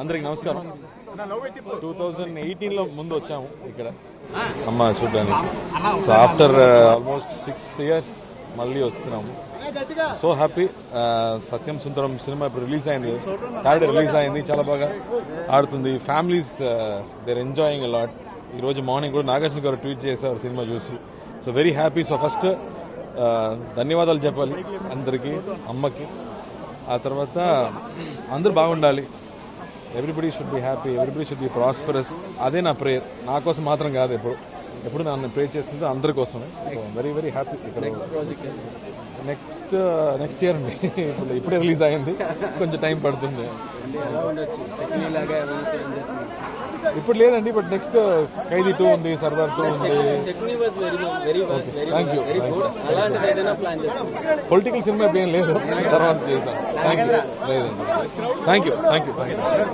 అందరికి నమస్కారం. Two thousand ఎయిటీన్లో ముందు వచ్చాము ఇక్కడ. అమ్మ చూడడానికి. So after almost six years మళ్ళీ వస్తున్నాము. So happy Satyam Sundaram cinema ఇప్పుడు రిలీజ్ అయింది. సాటర్డే రిలీజ్ అయింది చాలా బాగా ఆడుతుంది. ఫ్యామిలీస్ దేర్ ఎంజాయింగ్ లాట్ ఈ రోజు మార్నింగ్ కూడా నాగార్జున గారు ట్వీట్ చేశారు సినిమా చూసి. So very happy so first ధన్యవాదాలు చెప్పాలి అందరికీ అమ్మకి. ఆ తర్వాత అందరూ బాగుండాలి. Everybody should be happy everybody should be prosperous అదే నా ప్రేయర్ నా కోసం మాత్రం కాదు ఎప్పుడు. ఎప్పుడు నన్ను ప్రే చేస్తుంటే అందరి కోసమే. వెరీ వెరీ హ్యాపీ ఇక్కడ నెక్స్ట్ నెక్స్ట్ ఇయర్ అండి ఇప్పుడు ఇప్పుడే రిలీజ్ అయింది. కొంచెం టైం పడుతుంది. ఇప్పుడు లేదండి బట్ నెక్స్ట్ ఖైదీ టూ ఉంది సర్దార్ టూ ఉంది. థ్యాంక్ యూ చేస్తాం పొలిటికల్ సినిమా ఏం లేదు. తర్వాత చేద్దాం. థ్యాంక్ యూ లేదండి thank you thank you thank you